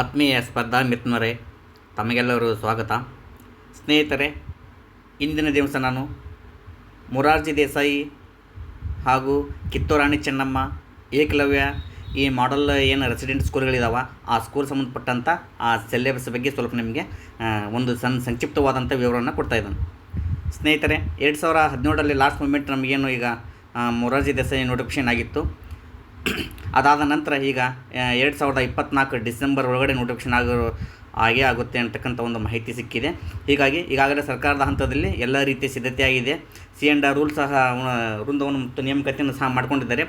ಆತ್ಮೀಯ ಸ್ಪರ್ಧಾ ಮಿತ್ನರೇ ತಮಗೆಲ್ಲರೂ ಸ್ವಾಗತ. ಸ್ನೇಹಿತರೆ, ಇಂದಿನ ದಿವಸ ನಾನು ಮೊರಾರ್ಜಿ ದೇಸಾಯಿ ಹಾಗೂ ಕಿತ್ತೂರಾಣಿ ಚೆನ್ನಮ್ಮ ಏಕಲವ್ಯ ಈ ಮಾಡೆಲ್ ಏನು ರೆಸಿಡೆಂಟ್ ಸ್ಕೂಲ್ಗಳಿದಾವೆ ಆ ಸ್ಕೂಲ್ ಸಂಬಂಧಪಟ್ಟಂಥ ಆ ಸಿಲೆಬಸ್ ಬಗ್ಗೆ ಸ್ವಲ್ಪ ನಿಮಗೆ ಒಂದು ಸಣ್ಣ ಸಂಕ್ಷಿಪ್ತವಾದಂಥ ವಿವರವನ್ನು ಕೊಡ್ತಾ ಇದ್ದಾನೆ. ಸ್ನೇಹಿತರೆ, ಎರಡು ಸಾವಿರ ಹದಿನೇಳರಲ್ಲಿ ಲಾಸ್ಟ್ ಮೂಮೆಂಟ್ ನಮಗೇನು ಈಗ ಮೊರಾರ್ಜಿ ದೇಸಾಯಿ ನೋಟಿಫಿಕೇಷನ್ ಆಗಿತ್ತು. ಅದಾದ ನಂತರ ಈಗ ಎರಡು ಸಾವಿರದ ಇಪ್ಪತ್ತ್ನಾಲ್ಕು ಡಿಸೆಂಬರ್ ಒಳಗಡೆ ನೋಟಿಫಿಕೇಷನ್ ಆಗೋ ಆಗೇ ಆಗುತ್ತೆ ಅಂತಕ್ಕಂಥ ಒಂದು ಮಾಹಿತಿ ಸಿಕ್ಕಿದೆ. ಹೀಗಾಗಿ ಈಗಾಗಲೇ ಸರ್ಕಾರದ ಹಂತದಲ್ಲಿ ಎಲ್ಲ ರೀತಿಯ ಸಿದ್ಧತೆಯಾಗಿದೆ. ಸಿ ಆ್ಯಂಡ್ ರೂಲ್ ಸಹ ವೃಂದವನ್ನು ಮತ್ತು ನೇಮಕಾತಿಯನ್ನು ಸಹ ಮಾಡಿಕೊಂಡಿದ್ದಾರೆ.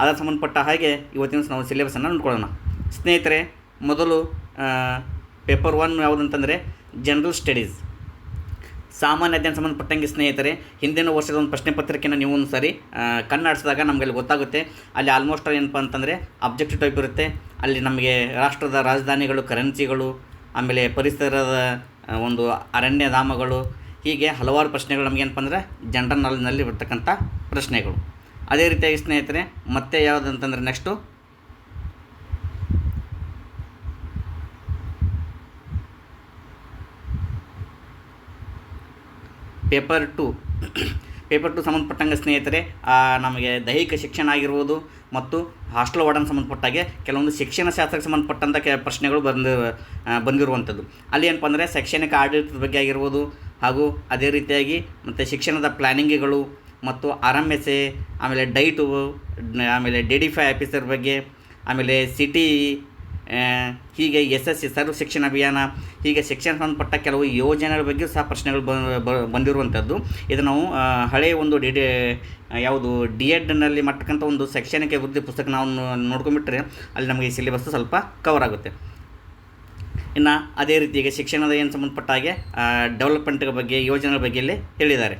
ಅದಕ್ಕೆ ಸಂಬಂಧಪಟ್ಟ ಹಾಗೆ ಇವತ್ತಿನ ನಾವು ಸಿಲೆಬಸನ್ನು ನೋಡ್ಕೊಳ್ಳೋಣ. ಸ್ನೇಹಿತರೆ, ಮೊದಲು ಪೇಪರ್ ಒನ್ ಯಾವುದಂತಂದರೆ ಜನರಲ್ ಸ್ಟಡೀಸ್ ಸಾಮಾನ್ಯ ಅಧ್ಯಯನ ಸಂಬಂಧಪಟ್ಟಂಗೆ ಸ್ನೇಹಿತರೆ, ಹಿಂದಿನ ವರ್ಷದ ಒಂದು ಪ್ರಶ್ನೆ ಪತ್ರಿಕೆಯನ್ನು ನೀವು ಒಂದು ಸಾರಿ ಕಣ್ಣಾಡಿಸಿದಾಗ ನಮಗೆ ಅಲ್ಲಿ ಗೊತ್ತಾಗುತ್ತೆ. ಅಲ್ಲಿ ಆಲ್ಮೋಸ್ಟ್ ಏನಪ್ಪ ಅಂತಂದರೆ ಅಬ್ಜೆಕ್ಟಿವ್ ಟೈಪ್ ಇರುತ್ತೆ. ಅಲ್ಲಿ ನಮಗೆ ರಾಷ್ಟ್ರದ ರಾಜಧಾನಿಗಳು ಕರೆನ್ಸಿಗಳು ಆಮೇಲೆ ಪರಿಸರದ ಒಂದು ಅರಣ್ಯ ಧಾಮಗಳು, ಹೀಗೆ ಹಲವಾರು ಪ್ರಶ್ನೆಗಳು ನಮಗೇನಪ್ಪ ಅಂದರೆ ಜನರಲ್ ನಾಲೆಜ್ನಲ್ಲಿ ಬರ್ತಕ್ಕಂಥ ಪ್ರಶ್ನೆಗಳು. ಅದೇ ರೀತಿಯಾಗಿ ಸ್ನೇಹಿತರೆ, ಮತ್ತೆ ಯಾವುದಂತಂದರೆ next paper two. Paper two ಸಂಬಂಧಪಟ್ಟಂಗೆ ಸ್ನೇಹಿತರೆ ನಮಗೆ ದೈಹಿಕ ಶಿಕ್ಷಣ ಆಗಿರ್ಬೋದು ಮತ್ತು ಹಾಸ್ಟೆಲ್ ವಾರ್ಡನ್ ಸಂಬಂಧಪಟ್ಟಾಗೆ ಕೆಲವೊಂದು ಶಿಕ್ಷಣ ಶಾಸ್ತ್ರಕ್ಕೆ ಸಂಬಂಧಪಟ್ಟಂಥ ಕೆ, ಪ್ರಶ್ನೆಗಳು ಬಂದು ಬಂದಿರುವಂಥದ್ದು. ಅಲ್ಲಿ ಏನಪ್ಪ ಅಂದರೆ ಶೈಕ್ಷಣಿಕ ಆಡಳಿತದ ಬಗ್ಗೆ ಆಗಿರ್ಬೋದು ಹಾಗೂ ಅದೇ ರೀತಿಯಾಗಿ ಮತ್ತು ಶಿಕ್ಷಣದ ಪ್ಲ್ಯಾನಿಂಗ್ಗಳು ಮತ್ತು ಆರ್ ಎಂ ಎಸ್ ಎ ಆಮೇಲೆ ಡೈಟು ಆಮೇಲೆ ಡಿ ಡಿ ಫೈ ಆಫೀಸರ್ ಬಗ್ಗೆ, ಆಮೇಲೆ ಸಿಟಿ ಹೀಗೆ ಎಸ್ ಎಸ್ ಸಿ ಸರ್ವ ಶಿಕ್ಷಣ ಅಭಿಯಾನ, ಹೀಗೆ ಶಿಕ್ಷಣ ಸಂಬಂಧಪಟ್ಟ ಕೆಲವು ಯೋಜನೆಗಳ ಬಗ್ಗೆ ಸಹ ಪ್ರಶ್ನೆಗಳು ಬ- ಬಂದಿರುವಂಥದ್ದು. ಇದು ನಾವು ಹಳೆಯ ಒಂದು ಡಿ ಡಿ, ಯಾವುದು, ಡಿ ಎಡ್ನಲ್ಲಿ ಮಟ್ಟಕ್ಕಂಥ ಒಂದು ಶೈಕ್ಷಣಿಕ ಅಭಿವೃದ್ಧಿ ಪುಸ್ತಕ ನಾವು ನೋಡ್ಕೊಂಡ್ಬಿಟ್ರೆ ಅಲ್ಲಿ ನಮಗೆ ಈ ಸಿಲೆಬಸ್ ಸ್ವಲ್ಪ ಕವರ್ ಆಗುತ್ತೆ. ಇನ್ನು ಅದೇ ರೀತಿಯಾಗಿ ಶಿಕ್ಷಣದ ಏನು ಸಂಬಂಧಪಟ್ಟ ಹಾಗೆ ಡೆವಲಪ್ಮೆಂಟ್ ಬಗ್ಗೆ, ಯೋಜನೆಗಳ ಬಗ್ಗೆ ಇಲ್ಲಿ ಹೇಳಿದ್ದಾರೆ.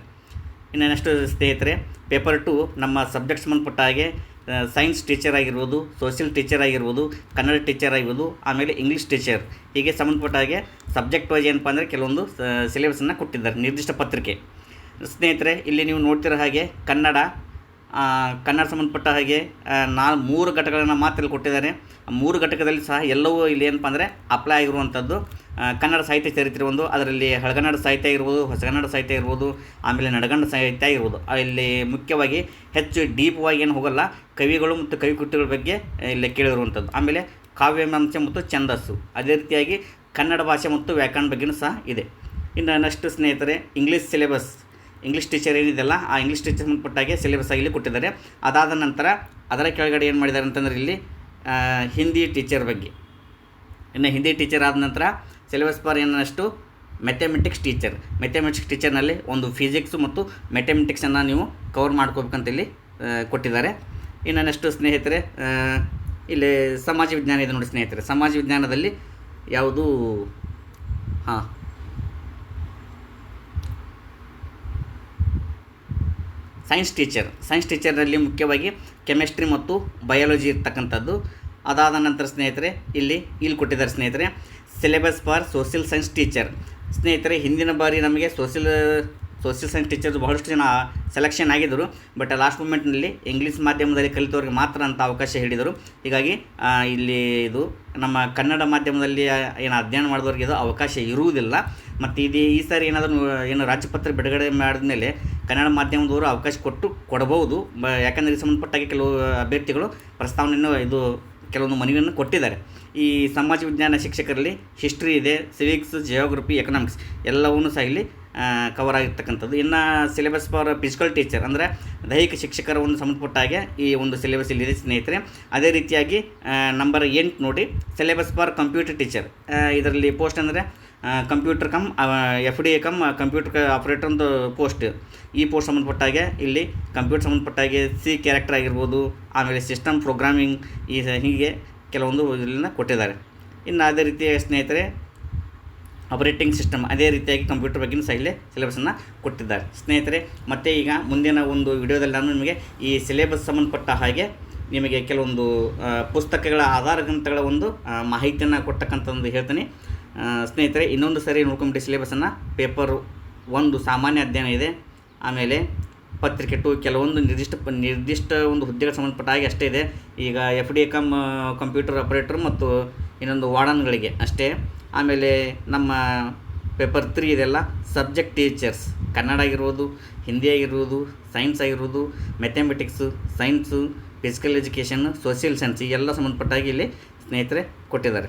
ಇನ್ನು ನೆಕ್ಸ್ಟ್ ಸ್ನೇಹಿತರೆ ಪೇಪರ್ ಟು ನಮ್ಮ ಸಬ್ಜೆಕ್ಟ್ ಸಂಬಂಧಪಟ್ಟ ಹಾಗೆ ಸೈನ್ಸ್ ಟೀಚರ್ ಆಗಿರ್ಬೋದು ಸೋಷಿಯಲ್ ಟೀಚರ್ ಆಗಿರ್ಬೋದು, ಕನ್ನಡ ಟೀಚರ್ ಆಗಿರ್ಬೋದು, ಆಮೇಲೆ ಇಂಗ್ಲೀಷ್ ಟೀಚರ್ ಹೀಗೆ ಸಂಬಂಧಪಟ್ಟ ಹಾಗೆ ಸಬ್ಜೆಕ್ಟ್ ವೈಸ್ ಏನಪ್ಪ ಅಂದರೆ ಕೆಲವೊಂದು ಸಿಲೆಬಸನ್ನು ಕೊಟ್ಟಿದ್ದಾರೆ, ನಿರ್ದಿಷ್ಟ ಪತ್ರಿಕೆ. ಸ್ನೇಹಿತರೆ, ಇಲ್ಲಿ ನೀವು ನೋಡ್ತಿರೋ ಹಾಗೆ ಕನ್ನಡ ಕನ್ನಡ ಸಂಬಂಧಪಟ್ಟ ಹಾಗೆ ನಾ, ಮೂರು ಘಟಕಗಳನ್ನು ಮಾತ್ರ ಕೊಟ್ಟಿದ್ದಾರೆ. ಮೂರು ಘಟಕದಲ್ಲಿ ಸಹ ಎಲ್ಲವೂ ಇಲ್ಲಿ ಏನಪ್ಪ ಅಂದರೆ ಅಪ್ಲೈ ಆಗಿರುವಂಥದ್ದು ಕನ್ನಡ ಸಾಹಿತ್ಯ ಚರಿತ್ರೆ ಒಂದು, ಅದರಲ್ಲಿ ಹಳಗನ್ನಡ ಸಾಹಿತ್ಯ ಇರ್ಬೋದು, ಹೊಸಗನ್ನಡ ಸಾಹಿತ್ಯ ಇರ್ಬೋದು, ಆಮೇಲೆ ನಡಗನ್ನಡ ಸಾಹಿತ್ಯ ಇರ್ಬೋದು. ಇಲ್ಲಿ ಮುಖ್ಯವಾಗಿ ಹೆಚ್ಚು ಡೀಪ್ವಾಗಿ ಏನು ಹೋಗಲ್ಲ, ಕವಿಗಳು ಮತ್ತು ಕವಿಕೃತಿಗಳ ಬಗ್ಗೆ ಇಲ್ಲಿ ಕೇಳಿರುವಂಥದ್ದು. ಆಮೇಲೆ ಕಾವ್ಯಮಾಂಸೆ ಮತ್ತು ಛಂದಸ್ಸು, ಅದೇ ರೀತಿಯಾಗಿ ಕನ್ನಡ ಭಾಷೆ ಮತ್ತು ವ್ಯಾಕರಣ ಬಗ್ಗೆಯೂ ಸಹ ಇದೆ. ಇನ್ನು ನೆಕ್ಸ್ಟ್ ಸ್ನೇಹಿತರೆ ಇಂಗ್ಲೀಷ್ ಸಿಲೆಬಸ್ ಇಂಗ್ಲೀಷ್ ಟೀಚರ್ ಏನಿದೆಲ್ಲ ಆ ಇಂಗ್ಲೀಷ್ ಟೀಚರ್ ಸಂಬಂಧಪಟ್ಟಾಗೆ ಸಿಲೆಬಸ್ ಇಲ್ಲಿ ಕೊಟ್ಟಿದ್ದಾರೆ. ಅದಾದ ನಂತರ ಅದರ ಕೆಳಗಡೆ ಏನು ಮಾಡಿದ್ದಾರೆ ಅಂತಂದರೆ ಇಲ್ಲಿ ಹಿಂದಿ ಟೀಚರ್ ಬಗ್ಗೆ. ಇನ್ನು ಹಿಂದಿ ಟೀಚರ್ ಆದ ನಂತರ ಸಿಲೆಬಸ್ ಫಾರ್ ಏನಷ್ಟು ಮೆಥಮೆಟಿಕ್ಸ್ ಟೀಚರ್ ಮೆಥಮೆಟಿಕ್ಸ್ ಟೀಚರ್ನಲ್ಲಿ ಒಂದು ಫಿಸಿಕ್ಸು ಮತ್ತು ಮೆಥಮೆಟಿಕ್ಸನ್ನು ನೀವು ಕವರ್ ಮಾಡ್ಕೋಬೇಕಂತ ಇಲ್ಲಿ ಕೊಟ್ಟಿದ್ದಾರೆ. ಇನ್ನು ಸ್ನೇಹಿತರೆ ಇಲ್ಲಿ ಸಮಾಜ ವಿಜ್ಞಾನ ಇದೆ ನೋಡಿ ಸ್ನೇಹಿತರೆ. ಸಮಾಜ ವಿಜ್ಞಾನದಲ್ಲಿ ಯಾವುದು, ಹಾಂ. ಸೈನ್ಸ್ ಟೀಚರ್ ಸೈನ್ಸ್ ಟೀಚರ್ನಲ್ಲಿ ಮುಖ್ಯವಾಗಿ ಕೆಮಿಸ್ಟ್ರಿ ಮತ್ತು ಬಯಾಲಜಿ ಇರ್ತಕ್ಕಂಥದ್ದು. ಅದಾದ ನಂತರ ಸ್ನೇಹಿತರೆ, ಇಲ್ಲಿ ಇಲ್ಲಿ ಕೊಟ್ಟಿದ್ದಾರೆ ಸ್ನೇಹಿತರೆ. Syllabus for social science teacher ಸ್ನೇಹಿತರೆ, ಹಿಂದಿನ ಬಾರಿ ನಮಗೆ ಸೋಷಿಯಲ್ ಸೋಷಿಯಲ್ ಸೈನ್ಸ್ ಟೀಚರ್ಸ್ ಬಹಳಷ್ಟು ಜನ ಸೆಲೆಕ್ಷನ್ ಆಗಿದ್ದರು. ಬಟ್ ಲಾಸ್ಟ್ ಮೂಮೆಂಟ್ನಲ್ಲಿ ಇಂಗ್ಲೀಷ್ ಮಾಧ್ಯಮದಲ್ಲಿ ಕಲಿತವ್ರಿಗೆ ಮಾತ್ರ ಅಂತ ಅವಕಾಶ ಹೇಳಿದರು. ಹೀಗಾಗಿ ಇಲ್ಲಿ ಇದು ನಮ್ಮ ಕನ್ನಡ ಮಾಧ್ಯಮದಲ್ಲಿ ಏನು ಅಧ್ಯಯನ ಮಾಡಿದವ್ರಿಗೆ ಇದು ಅವಕಾಶ ಇರುವುದಿಲ್ಲ. ಮತ್ತು ಇದು, ಈ ಸಾರಿ ಏನಾದರೂ, ಏನು ರಾಜ್ಯಪತ್ರ ಬಿಡುಗಡೆ ಮಾಡಿದ್ಮೇಲೆ ಕನ್ನಡ ಮಾಧ್ಯಮದವರು ಅವಕಾಶ ಕೊಟ್ಟು ಕೊಡಬಹುದು. ಬ, ಯಾಕಂದರೆ ಸಂಬಂಧಪಟ್ಟಾಗೆ ಕೆಲವು ಅಭ್ಯರ್ಥಿಗಳು ಪ್ರಸ್ತಾವನೆಯನ್ನು ಇದು ಕೆಲವೊಂದು ಮನವಿಯನ್ನು ಕೊಟ್ಟಿದ್ದಾರೆ. ಈ ಸಮಾಜ ವಿಜ್ಞಾನ ಶಿಕ್ಷಕರಲ್ಲಿ ಹಿಸ್ಟ್ರಿ ಇದೆ ಸಿವಿಕ್ಸ್ ಜಿಯೋಗ್ರಫಿ ಎಕನಾಮಿಕ್ಸ್ ಎಲ್ಲವನ್ನೂ ಸಹ ಇಲ್ಲಿ ಕವರ್ ಆಗಿರ್ತಕ್ಕಂಥದ್ದು. ಇನ್ನು ಸಿಲೆಬಸ್ ಫಾರ್ ಫಿಸಿಕಲ್ ಟೀಚರ್ ಅಂದರೆ ದೈಹಿಕ ಶಿಕ್ಷಕರ ಒಂದು ಸಂಬಂಧಪಟ್ಟ ಹಾಗೆ ಈ ಒಂದು ಸಿಲೆಬಸ್ ಇಲ್ಲಿದೆ ಸ್ನೇಹಿತರೆ. ಅದೇ ರೀತಿಯಾಗಿ ನಂಬರ್ ಎಂಟು ನೋಡಿ ಸಿಲೆಬಸ್ ಫಾರ್ ಕಂಪ್ಯೂಟರ್ ಟೀಚರ್ ಇದರಲ್ಲಿ ಪೋಸ್ಟ್ ಅಂದರೆ computer cum F D A cum computer operator ಒಂದು ಪೋಸ್ಟ್ ಈ ಪೋಸ್ಟ್ ಸಂಬಂಧಪಟ್ಟಾಗೆ ಇಲ್ಲಿ ಕಂಪ್ಯೂಟರ್ ಸಂಬಂಧಪಟ್ಟಾಗೆ ಸಿ ಕ್ಯಾರೆಕ್ಟರ್ ಆಗಿರ್ಬೋದು, ಆಮೇಲೆ ಸಿಸ್ಟಮ್ ಪ್ರೋಗ್ರಾಮಿಂಗ್ ಈ ಹೀಗೆ ಕೆಲವೊಂದು ಇದನ್ನು ಕೊಟ್ಟಿದ್ದಾರೆ. ಇನ್ನು ಅದೇ ರೀತಿಯ ಸ್ನೇಹಿತರೆ ಆಪರೇಟಿಂಗ್ ಸಿಸ್ಟಮ್ ಅದೇ ರೀತಿಯಾಗಿ ಕಂಪ್ಯೂಟರ್ ಬಗ್ಗೆ ಸಹ ಇಲ್ಲೇ ಸಿಲೆಬಸನ್ನು ಕೊಟ್ಟಿದ್ದಾರೆ. ಸ್ನೇಹಿತರೆ, ಮತ್ತು ಈಗ ಮುಂದಿನ ಒಂದು ವಿಡಿಯೋದಲ್ಲಿ ನಾನು ನಿಮಗೆ ಈ ಸಿಲೆಬಸ್ ಸಂಬಂಧಪಟ್ಟ ಹಾಗೆ ನಿಮಗೆ ಕೆಲವೊಂದು ಪುಸ್ತಕಗಳ ಆಧಾರ ಗ್ರಂಥಗಳ ಒಂದು ಮಾಹಿತಿಯನ್ನು ಕೊಟ್ಟಕ್ಕಂಥ ಒಂದು ಹೇಳ್ತೀನಿ. ಸ್ನೇಹಿತರೆ, ಇನ್ನೊಂದು ಸರಿ ನೋಡ್ಕೊಂಬಿಟ್ಟು ಸಿಲೆಬಸನ್ನು ಪೇಪರ್ ಒಂದು ಸಾಮಾನ್ಯ ಅಧ್ಯಯನ ಇದೆ. ಆಮೇಲೆ ಪತ್ರಿಕೆ ಟು ಕೆಲವೊಂದು ನಿರ್ದಿಷ್ಟ ನಿರ್ದಿಷ್ಟ ಒಂದು ಹುದ್ದೆಗೆ ಸಂಬಂಧಪಟ್ಟ ಹಾಗೆ ಅಷ್ಟೇ ಇದೆ. ಈಗ F D cum computer operator ಮತ್ತು ಇನ್ನೊಂದು ವಾರ್ಡನ್ಗಳಿಗೆ ಅಷ್ಟೇ. ಆಮೇಲೆ ನಮ್ಮ ಪೇಪರ್ ತ್ರೀ ಇದೆಲ್ಲ ಸಬ್ಜೆಕ್ಟ್ ಟೀಚರ್ಸ್ ಕನ್ನಡ ಆಗಿರ್ಬೋದು, ಹಿಂದಿ ಆಗಿರ್ಬೋದು ಸೈನ್ಸ್ ಆಗಿರ್ಬೋದು mathematics science physical education social science ಎಲ್ಲ ಸಂಬಂಧಪಟ್ಟಾಗಿ ಇಲ್ಲಿ ಸ್ನೇಹಿತರೆ ಕೊಟ್ಟಿದ್ದಾರೆ.